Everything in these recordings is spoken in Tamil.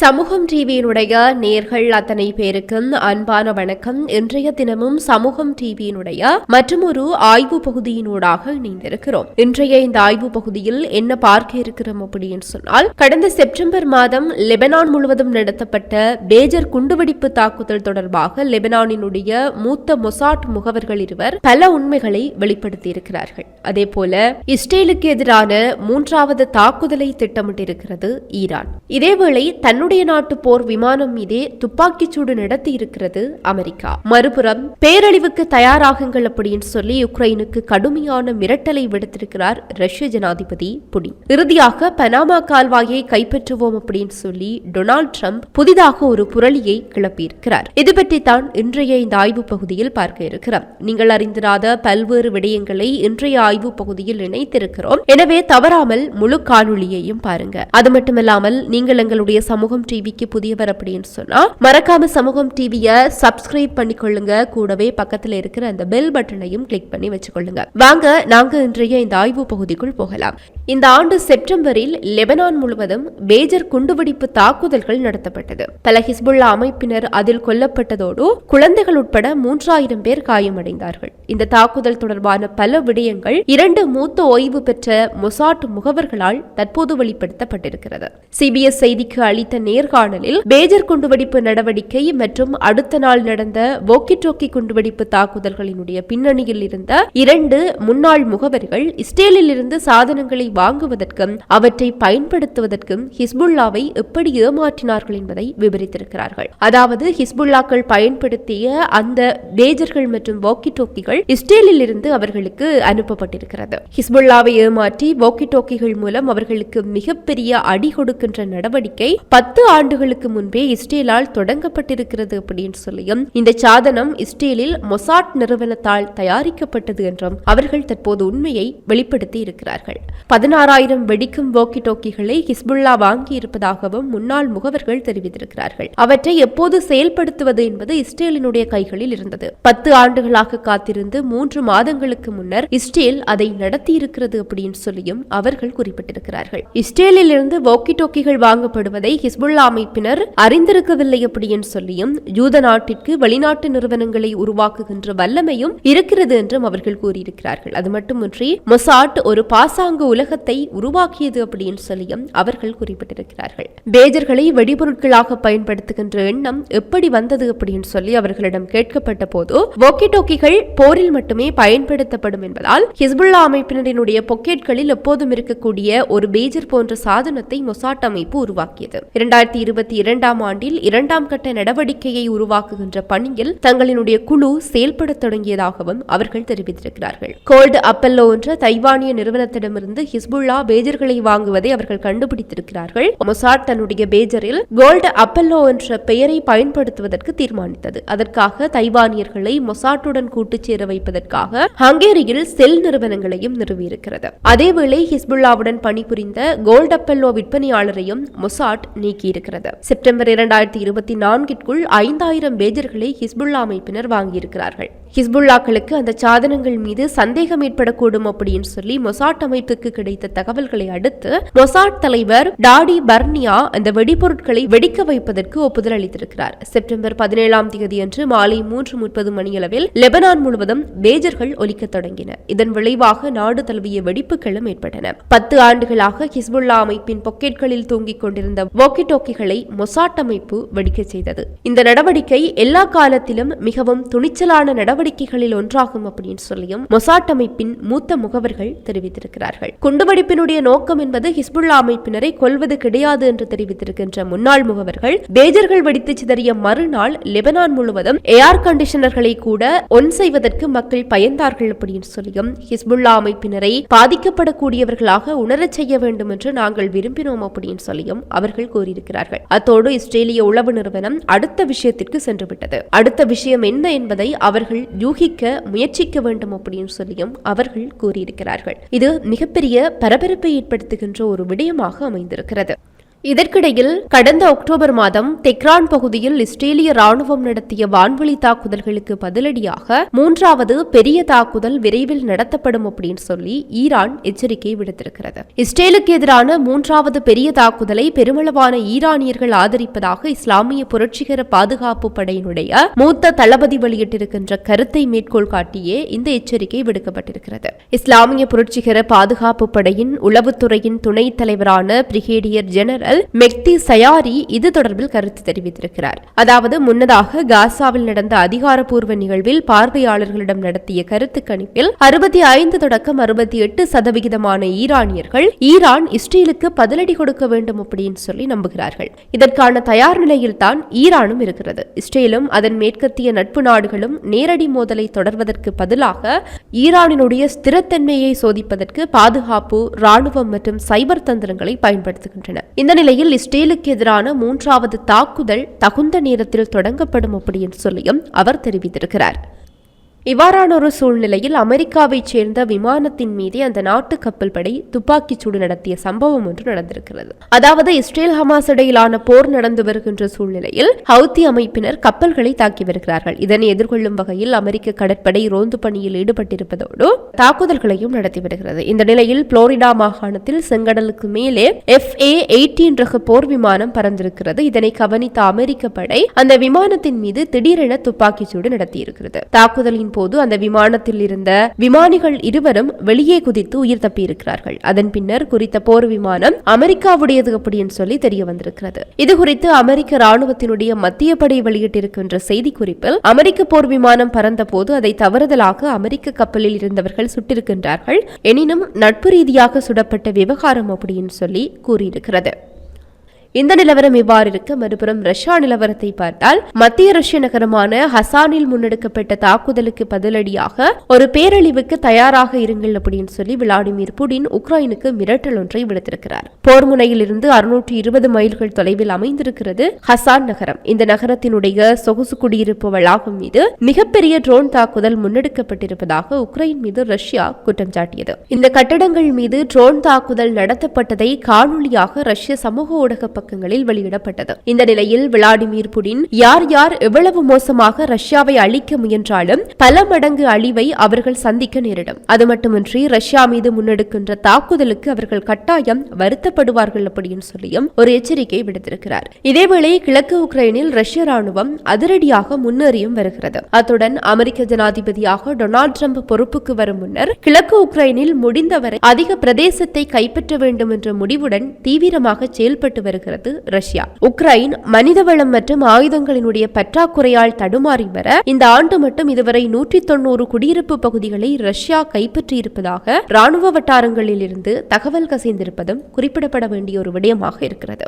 சமூகம் டிவியினுடைய நேர்கள் அத்தனை பேருக்கும் அன்பான வணக்கம். இன்றைய தினமும் சமூகம் டிவியினுடைய ஒரு ஆய்வு பகுதியினூடாக இணைந்திருக்கிறோம். இன்றைய இந்த ஆய்வு பகுதியில் என்ன பார்க்க இருக்கிறோம் அப்படின்னு சொன்னால் கடந்த செப்டம்பர் மாதம் லெபனான் முழுவதும் நடத்தப்பட்ட பேஜர் குண்டுவெடிப்பு தாக்குதல் தொடர்பாக லெபனானினுடைய மூத்த மொசாட் முகவர்கள் இருவர் பல உண்மைகளை வெளிப்படுத்தியிருக்கிறார்கள். அதே போல இஸ்ரேலுக்கு எதிரான மூன்றாவது தாக்குதலை திட்டமிட்டிருக்கிறது ஈரான். இதேவேளை தன்னுடைய நாட்டு போர் விமானம் மீதே துப்பாக்கிச் சூடு நடத்தி இருக்கிறது அமெரிக்கா. மறுபுறம் பேரழிவுக்கு தயாராகுங்கள் அப்படின்னு சொல்லி உக்ரைனுக்கு கடுமையான மிரட்டலை விடுத்திருக்கிறார் ரஷ்ய ஜனாதிபதி புடின். இறுதியாக பனாமா கால்வாயை கைப்பற்றுவோம் அப்படின்னு சொல்லி டொனால்ட் ட்ரம்ப் புதிதாக ஒரு புரளியை கிளப்பியிருக்கிறார். இது பற்றித்தான் இன்றைய இந்த ஆய்வு பகுதியில் பார்க்க இருக்கிறோம். நீங்கள் அறிந்திராத பல்வேறு விடயங்களை இன்றைய ஆய்வு பகுதியில் இணைத்திருக்கிறோம். எனவே தவறாமல் முழு காணொளியையும் பாருங்க. அது மட்டுமல்லாமல் நீங்கள் எங்களுடைய சமூகம் டிவிக்கு புதியவர் அப்படின்னு சொன்னா மறக்காம சமூகம் டிவியை சப்ஸ்கிரைப் பண்ணிக்கொள்ளுங்க. கூடவே பக்கத்துல இருக்கிற அந்த பெல் பட்டனையும் கிளிக் பண்ணி வச்சுக்கொள்ளுங்க. வாங்க நாங்க இன்றைய இந்த ஆய்வு பகுதிக்குள் போகலாம். இந்த ஆண்டு செப்டம்பரில் லெபனான் முழுவதும் மேஜர் குண்டுவெடிப்பு தாக்குதல்கள் நடத்தப்பட்டது. பல ஹிஸ்புல்லா அமைப்பினர் அதில் கொல்லப்பட்டதோடு குழந்தைகள் உட்பட மூன்றாயிரம் பேர் காயமடைந்தார்கள். இந்த தாக்குதல் தொடர்பான பல விடயங்கள் இரண்டு மூத்த ஓய்வு பெற்ற மொசாட் முகவர்களால் தற்போது வெளிப்படுத்தப்பட்டிருக்கிறது. சிபிஎஸ் செய்திக்கு அளித்த நேர்காணலில் பேஜர் குண்டுவெடிப்பு நடவடிக்கை மற்றும் அடுத்த நாள் நடந்த வோக்கி டோக்கி குண்டுவெடிப்பு தாக்குதல்களினுடைய பின்னணியில் இருந்த இரண்டு முன்னாள் முகவர்கள் இஸ்ரேலில் இருந்து சாதனங்களை வாங்குவதற்கும் அவற்றை பயன்படுத்துவதற்கும் ஹிஸ்புல்லாவை எப்படி ஏமாற்றினார்கள் என்பதை விவரித்திருக்கிறார்கள். அதாவது ஹிஸ்புல்லாக்கள் பயன்படுத்திய அந்த பேஜர்கள் மற்றும் வாக்கி டோக்கிகள் இஸ்ரேலில் இருந்து அவர்களுக்கு அனுப்பப்பட்டிருக்கிறது. ஹிஸ்புல்லாவை ஏமாற்றி வாக்கி டோக்கிகள் மூலம் அவர்களுக்கு மிகப்பெரிய அடி கொடுக்கின்ற நடவடிக்கை பத்து பத்து ஆண்டுகளுக்கு முன்பே இஸ்ரேலால் தொடங்கப்பட்டிருக்கிறது அப்படின்னு சொல்லியும் இந்த சாதனம் இஸ்ரேலில் மொசாட் நிறுவனத்தால் தயாரிக்கப்பட்டது என்றும் அவர்கள் தற்போது உண்மையை வெளிப்படுத்தி இருக்கிறார்கள். பதினாறாயிரம் வெடிக்கும் வோக்கி டோக்கிகளை ஹிஸ்புல்லா வாங்கி இருப்பதாகவும் முன்னாள் முகவர்கள் தெரிவித்திருக்கிறார்கள். அவற்றை எப்போது செயல்படுத்துவது என்பது இஸ்ரேலினுடைய கைகளில் இருந்தது. பத்து ஆண்டுகளாக காத்திருந்து மூன்று மாதங்களுக்கு முன்னர் இஸ்ரேல் அதை நடத்தியிருக்கிறது அப்படின்னு சொல்லியும் அவர்கள் குறிப்பிட்டிருக்கிறார்கள். இஸ்ரேலில் இருந்து வோக்கி டோக்கிகள் வாங்கப்படுவதை ஹிஸ் ஹிஸ்புல்லா அமைப்பினர் அறிந்திருக்கவில்லை அப்படின்னு சொல்லியும் யூத நாட்டிற்கு வெளிநாட்டு நிறுவனங்களை உருவாக்குகின்ற வல்லமையும் இருக்கிறது என்றும் அவர்கள் கூறியிருக்கிறார்கள். அது மட்டுமின்றி மொசாட் ஒரு பாசாங்கு உலகத்தை உருவாக்கியது அப்படின்னு சொல்லியும் அவர்கள் குறிப்பிட்டிருக்கிறார்கள். பேஜர்களை வெடிபொருட்களாக பயன்படுத்துகின்ற எண்ணம் எப்படி வந்தது அப்படின்னு சொல்லி அவர்களிடம் கேட்கப்பட்ட போது டோக்கிகள் போரில் மட்டுமே பயன்படுத்தப்படும் என்பதால் ஹிஸ்புல்லா அமைப்பினரினுடைய பொக்கெட்களில் எப்போதும் இருக்கக்கூடிய ஒரு பேஜர் போன்ற சாதனத்தை மொசாட் அமைப்பு உருவாக்கியது. இரண்டாயிரத்தி இருபத்தி இரண்டாம் ஆண்டில் இரண்டாம் கட்ட நடவடிக்கையை உருவாக்குகின்ற பணியில் தங்களினுடைய குழு செயல்பட தொடங்கியதாகவும் அவர்கள் தெரிவித்திருக்கிறார்கள். கோல்டு அப்பல்லோ என்ற தைவானிய நிறுவனத்திடமிருந்து ஹிஸ்புல்லா பேஜர்களை வாங்குவதை அவர்கள் கண்டுபிடித்திருக்கிறார்கள். மொசாட் தன்னுடைய பேஜரில் கோல்டு அப்பல்லோ என்ற பெயரை பயன்படுத்துவதற்கு தீர்மானித்தது. அதற்காக தைவானியர்களை மொசாட்டுடன் கூட்டு சேர வைப்பதற்காக ஹங்கேரியில் செல் நிறுவனங்களையும் நிறுவியிருக்கிறது. அதேவேளை ஹிஸ்புல்லாவுடன் பணிபுரிந்த கோல்ட் அப்பல்லோ விற்பனையாளரையும் மொசாட் நீக்கி நீக்கியிருக்கிறது செப்டம்பர் இரண்டாயிரத்தி இருபத்தி நான்கிற்குள் ஐந்தாயிரம் பேஜர்களை ஹிஸ்புல்லா அமைப்பினர் வாங்கியிருக்கிறார்கள். ஹிஸ்புல்லாக்களுக்கு அந்த சாதனங்கள் மீது சந்தேகம் ஏற்படக்கூடும் அப்படின்னு சொல்லி மொசாட் அமைப்புக்கு கிடைத்த தகவல்களை அடுத்து மொசாட் தலைவர் டாடி பர்னியா அந்த வெடிபொருட்களை வெடிக்க வைப்பதற்கு ஒப்புதல் அளித்திருக்கிறார். செப்டம்பர் பதினேழாம் தேதி அன்று மாலை மூன்று முப்பது மணியளவில் லெபனான் முழுவதும் பேஜர்கள் ஒலிக்க தொடங்கின. இதன் விளைவாக நாடு தழுவிய வெடிப்புகளும் ஏற்பட்டன. பத்து ஆண்டுகளாக ஹிஸ்புல்லா அமைப்பின் பொக்கெட்களில் தூங்கிக் கொண்டிருந்த வாக்கி டோக்கிகளை மொசாட் அமைப்பு வெடிக்க செய்தது. இந்த நடவடிக்கை எல்லா காலத்திலும் மிகவும் துணிச்சலான நடவடிக்கைகளில் ஒன்றாகும் அப்படின்னு சொல்லியும் மொசாட் அமைப்பின் மூத்த முகவர்கள் தெரிவித்திருக்கிறார்கள். குண்டுவெடிப்பினுடைய நோக்கம் என்பது ஹிஸ்புல்லா அமைப்பினரை கொல்வது கிடையாது என்று தெரிவித்திருக்கின்ற முன்னாள் முகவர்கள் பேஜர்கள் வெடித்து சிதறிய மறுநாள் லெபனான் முழுவதும் ஏர் கண்டிஷனர்களை கூட ஒன் செய்வதற்கு மக்கள் பயந்தார்கள் அப்படின்னு சொல்லியும் ஹிஸ்புல்லா அமைப்பினரை பாதிக்கப்படக்கூடியவர்களாக உணரச் செய்ய வேண்டும் என்று நாங்கள் விரும்பினோம் அப்படின்னு சொல்லியும் அவர்கள் கூறியிருக்கிறார்கள். அத்தோடு இஸ்ரேலிய உளவு நிறுவனம் அடுத்த விஷயத்திற்கு சென்றுவிட்டது. அடுத்த விஷயம் என்ன என்பதை அவர்கள் யூகிக்க முயற்சிக்க வேண்டும் அப்படின்னு சொல்லியும் அவர்கள் கூறியிருக்கிறார்கள். இது மிகப்பெரிய பரபரப்பை ஏற்படுத்துகின்ற ஒரு விடயமாக அமைந்திருக்கிறது. இதற்கிடையில் கடந்த அக்டோபர் மாதம் தெக்ரான் பகுதியில் இஸ்ரேலிய ராணுவம் நடத்திய வான்வழி தாக்குதல்களுக்கு பதிலடியாக மூன்றாவது பெரிய தாக்குதல் விரைவில் நடத்தப்படும் அப்படின்னு சொல்லி ஈரான் எச்சரிக்கை விடுத்திருக்கிறது. இஸ்ரேலுக்கு எதிரான மூன்றாவது பெரிய தாக்குதலை பெருமளவான ஈரானியர்கள் ஆதரிப்பதாக இஸ்லாமிய புரட்சிகர பாதுகாப்பு படையினுடைய மூத்த தளபதி வெளியிட்டிருக்கின்ற கருத்தை மேற்கோள் காட்டியே இந்த எச்சரிக்கை விடுக்கப்பட்டிருக்கிறது. இஸ்லாமிய புரட்சிகர பாதுகாப்பு படையின் உளவுத்துறையின் துணைத் தலைவரான brigadier general general Mehdi Sayari இது தொடர்பில் கருத்து தெரிவித்திருக்கிறார். அதாவது முன்னதாக காசாவில் நடந்த அதிகாரப்பூர்வ நிகழ்வில் பார்வையாளர்களிடம் நடத்திய கருத்து கணிப்பில் அறுபத்தி ஐந்து தொடக்கம் அறுபத்தி எட்டு சதவிகிதமான ஈரானியர்கள் ஈரான் இஸ்ரேலுக்கு பதிலடி கொடுக்க வேண்டும் அப்படின்னு சொல்லி நம்புகிறார்கள். இதற்கான தயார் நிலையில் தான் ஈரானும் இருக்கிறது. இஸ்ரேலும் அதன் மேற்கத்திய நட்பு நாடுகளும் நேரடி மோதலை தொடர்வதற்கு பதிலாக ஈரானினுடைய ஸ்திரத்தன்மையை சோதிப்பதற்கு பாதுகாப்பு ராணுவம் மற்றும் சைபர் தந்திரங்களை பயன்படுத்துகின்றன. இந்த நிலையில் இஸ்ரேலுக்கு எதிரான மூன்றாவது தாக்குதல் தகுந்த நேரத்தில் தொடங்கப்படும் அப்படின்னு சொல்லியும் அவர் தெரிவித்திருக்கிறார். இவ்வாறான ஒரு சூழ்நிலையில் அமெரிக்காவைச் சேர்ந்த விமானத்தின் மீது அந்த நாட்டு கப்பல் படை துப்பாக்கிச் சூடு நடத்திய சம்பவம் ஒன்று நடந்திருக்கிறது. அதாவது இஸ்ரேல் ஹமாஸ் இடையிலான போர் நடந்து வருகின்ற சூழ்நிலையில் ஹவுத்தி அமைப்பினர் கப்பல்களை தாக்கி வருகிறார்கள். இதனை எதிர்கொள்ளும் வகையில் அமெரிக்க கடற்படை ரோந்து பணியில் ஈடுபட்டிருப்பதோடு தாக்குதல்களையும் நடத்தி வருகிறது. இந்த நிலையில் புளோரிடா மாகாணத்தில் செங்கடலுக்கு மேலே எஃப் ஏ எயிட்டீன் ரக போர் விமானம் பறந்திருக்கிறது. இதனை கவனித்த அமெரிக்க படை அந்த விமானத்தின் மீது திடீரென துப்பாக்கிச் சூடு நடத்தியிருக்கிறது. தாக்குதலின் போது அந்த விமானத்தில் இருந்த விமானிகள் இருவரும் வெளியே குதித்து உயிர் தப்பியிருக்கிறார்கள். அதன் பின்னர் குறித்த போர் விமானம் அமெரிக்காவுடையது அப்படின்னு சொல்லி தெரிய வந்திருக்கிறது. இது குறித்து அமெரிக்க ராணுவத்தினுடைய மத்திய படை வெளியிட்டிருக்கின்ற செய்தி குறிப்பில் அமெரிக்க போர் விமானம் பறந்த போது அதை தவறுதலாக அமெரிக்க கப்பலில் இருந்தவர்கள் சுட்டிருக்கின்றார்கள். எனினும் நட்பு ரீதியாக சுடப்பட்ட விவகாரம் அப்படின்னு சொல்லி கூறியிருக்கிறது. இந்த நிலவரம் இவ்வாறு இருக்க மறுபுறம் ரஷ்யா நிலவரத்தை பார்த்தால் மத்திய ரஷ்ய நகரமான ஹசானில் முன்னெடுக்கப்பட்ட தாக்குதலுக்கு பதிலடியாக ஒரு பேரழிவுக்கு தயாராக இருங்கள் அப்படின்னு சொல்லி விளாடிமிர் புடின் உக்ரைனுக்கு மிரட்டல் ஒன்றை விடுத்திருக்கிறார். போர் முனையில் இருந்து அறுநூற்றி இருபது மைல்கள் தொலைவில் அமைந்திருக்கிறது ஹசான் நகரம். இந்த நகரத்தினுடைய சொகுசு குடியிருப்பு வளாகம் மீது மிகப்பெரிய ட்ரோன் தாக்குதல் முன்னெடுக்கப்பட்டிருப்பதாக உக்ரைன் மீது ரஷ்யா குற்றம் சாட்டியது. இந்த கட்டடங்கள் மீது ட்ரோன் தாக்குதல் நடத்தப்பட்டதை காணொலியாக ரஷ்ய சமூக ஊடக பக்கங்களில் வெளியிடப்பட்டது. இந்த நிலையில் விளாடிமிர் புடின் யார் யார் எவ்வளவு மோசமாக ரஷ்யாவை அழிக்க முயன்றாலும் பல மடங்கு அழிவை அவர்கள் சந்திக்க நேரிடும். அது மட்டுமின்றி ரஷ்யா மீது முன்னெடுக்கின்ற தாக்குதலுக்கு அவர்கள் கட்டாயம் வருத்தப்படுவார்கள் அப்படின்னு சொல்லியும் ஒரு எச்சரிக்கை விடுத்திருக்கிறார். இதேவேளை கிழக்கு உக்ரைனில் ரஷ்ய ராணுவம் அதிரடியாக முன்னேறியும் வருகிறது. அத்துடன் அமெரிக்க ஜனாதிபதியாக டொனால்டு டிரம்ப் பொறுப்புக்கு வரும் முன்னர் கிழக்கு உக்ரைனில் முடிந்தவரை அதிக பிரதேசத்தை கைப்பற்ற வேண்டும் என்ற முடிவுடன் தீவிரமாக செயல்பட்டு வருகிறது வருகிறது ரஷ்யா. உக்ரைன் மனிதவளம் மற்றும் ஆயுதங்களினுடைய பற்றாக்குறையால் தடுமாறி வர இந்த ஆண்டு மட்டும் இதுவரை நூற்றி தொன்னூறு குடியிருப்பு பகுதிகளை ரஷ்யா கைப்பற்றியிருப்பதாக ராணுவ வட்டாரங்களில் இருந்து தகவல் கசிந்திருப்பதும் குறிப்பிடப்பட வேண்டிய ஒரு விடயமாக இருக்கிறது.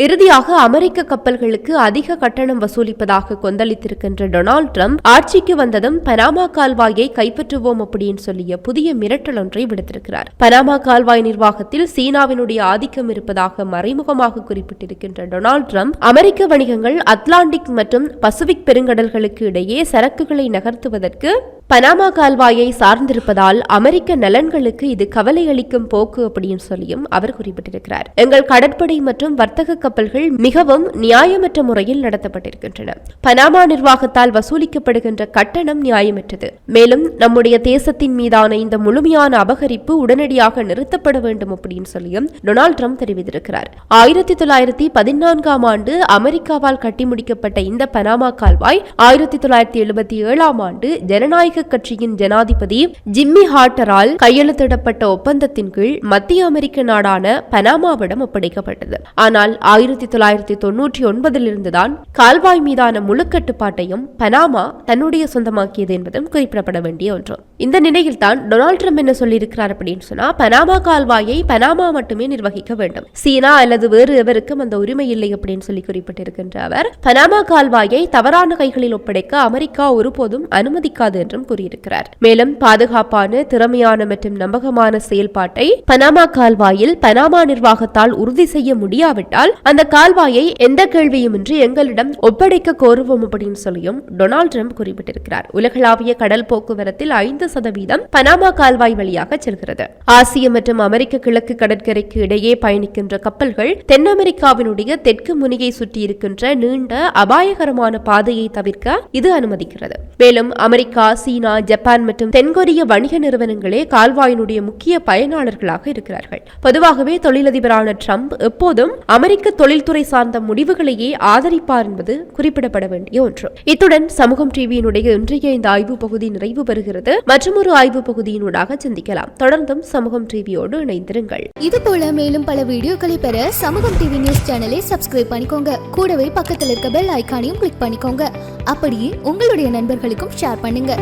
இறுதியாக அமெரிக்க கப்பல்களுக்கு அதிக கட்டணம் வசூலிப்பதாக கொந்தளித்திருக்கின்ற டொனால்டு ட்ரம்ப் ஆட்சிக்கு வந்ததும் பனாமா கால்வாயை கைப்பற்றுவோம் அப்படின்னு சொல்லிய புதிய மிரட்டல் ஒன்றை விடுத்திருக்கிறார். பனாமா கால்வாய் நிர்வாகத்தில் சீனாவினுடைய ஆதிக்கம் இருப்பதாக மறைமுகமாக குறிப்பிட்டிருக்கின்ற டொனால்டு ட்ரம்ப் அமெரிக்க வணிகங்கள் அட்லாண்டிக் மற்றும் பசிபிக் பெருங்கடல்களுக்கு இடையே சரக்குகளை நகர்த்துவதற்கு பனாமா கால்வாயை சார்ந்திருப்பதால் அமெரிக்க நலன்களுக்கு இது கவலை அளிக்கும் போக்கு அப்படின்னு சொல்லியும் அவர் குறிப்பிட்டிருக்கிறார். எங்கள் கடற்படை மற்றும் வர்த்தக கப்பல்கள் மிகவும் நியாயமற்ற முறையில் நடத்தப்பட்டிருக்கின்றன. பனாமா நிர்வாகத்தால் வசூலிக்கப்படுகின்ற கட்டணம் நியாயமற்றது. மேலும் நம்முடைய தேசத்தின் மீதான இந்த முழுமையான அபகரிப்பு உடனடியாக நிறுத்தப்பட வேண்டும் அப்படின்னு சொல்லியும் டொனால்ட் ட்ரம்ப் தெரிவித்திருக்கிறார். ஆயிரத்தி தொள்ளாயிரத்தி பதினான்காம் ஆண்டு அமெரிக்காவால் கட்டி முடிக்கப்பட்ட இந்த பனாமா கால்வாய் ஆயிரத்தி தொள்ளாயிரத்தி எழுபத்தி ஏழாம் ஆண்டு ஜனநாயக ஜனநாயக கட்சியின் ஜனாதிபதி ஜிம்மி ஹார்டரால் கையெழுத்திடப்பட்ட ஒப்பந்தத்தின் கீழ் மத்திய அமெரிக்க நாடான பனாமாவிடம் ஒப்படைக்கப்பட்டது. ஆனால் ஆயிரத்தி தொள்ளாயிரத்தி தொன்னூற்றி ஒன்பதிலிருந்துதான் கால்வாய் மீதான முழு கட்டுப்பாட்டையும் பனாமா தன்னுடைய சொந்தமாக்கியது என்பதும் குறிப்பிடப்பட வேண்டிய ஒன்று. இந்த நிலையில் தான் டொனால்ட் ட்ரம்ப் என்ன சொல்லியிருக்கிறார் அப்படின்னு சொன்னா பனாமா கால்வாயை பனாமா மட்டுமே நிர்வகிக்க வேண்டும். சீனா அல்லது வேறு எவருக்கும் அந்த உரிமை இல்லை அப்படின்னு சொல்லி குறிப்பிட்டிருக்கின்ற அவர் பனாமா கால்வாயை தவறான கைகளில் ஒப்படைக்க அமெரிக்கா ஒருபோதும் அனுமதிக்காது என்றும் கூறியிருக்கிறார். மேலும் பாதுகாப்பான திறமையான மற்றும் நம்பகமான செயல்பாட்டை பனாமா கால்வாயில் பனாமா நிர்வாகத்தால் உறுதி செய்ய முடியாவிட்டால் அந்த கால்வாயை எந்த கேள்வியுமின்றி எங்களிடம் ஒப்படைக்க கோருவோம் அப்படின்னு சொல்லியும் டொனால்டு ட்ரம்ப் குறிப்பிட்டிருக்கிறார். உலகளாவிய கடல் போக்குவரத்தில் ஐந்து சதவீதம் பனாமா கால்வாய் வழியாக செல்கிறது. ஆசிய மற்றும் அமெரிக்க கிழக்கு கடற்கரைக்கு இடையே பயணிக்கின்ற கப்பல்கள் தென் அமெரிக்காவினுடைய தெற்கு முனியை சுற்றி இருக்கின்ற நீண்ட அபாயகரமான பாதையை தவிர்க்க இது அனுமதிக்கிறது. மேலும் அமெரிக்கா சீனா ஜப்பான் மற்றும் தென்கொரிய வணிக நிறுவனங்களே கால்வாயினுடைய முக்கிய பயனாளர்களாக இருக்கிறார்கள். பொதுவாகவே தொழிலதிபரான ட்ரம்ப் எப்போதும் அமெரிக்க தொழில்துறை சார்ந்த முடிவுகளையே ஆதரிப்பார் என்பது குறிப்பிடப்பட வேண்டிய ஒன்று. இத்துடன் சமூகம் டிவியினுடைய இன்றைய இந்த ஆய்வு பகுதி நிறைவு பெறுகிறது. மற்றும் ஒரு ஆய்வு பகுதியினூடாக சிந்திக்கலாம். தொடர்ந்தும் சமூகம் டிவியோடு இணைந்திருங்கள். இது போல மேலும் பல வீடியோக்களை பெற சமூகம் டிவி நியூஸ் சேனலை சப்ஸ்கிரைப் பண்ணிக்கோங்க. கூடவே பக்கத்தில் இருக்க பெல் ஐகானையும் கிளிக் பண்ணிக்கோங்க. அப்படியே உங்களுடைய நண்பர்களுக்கும் ஷேர் பண்ணுங்க.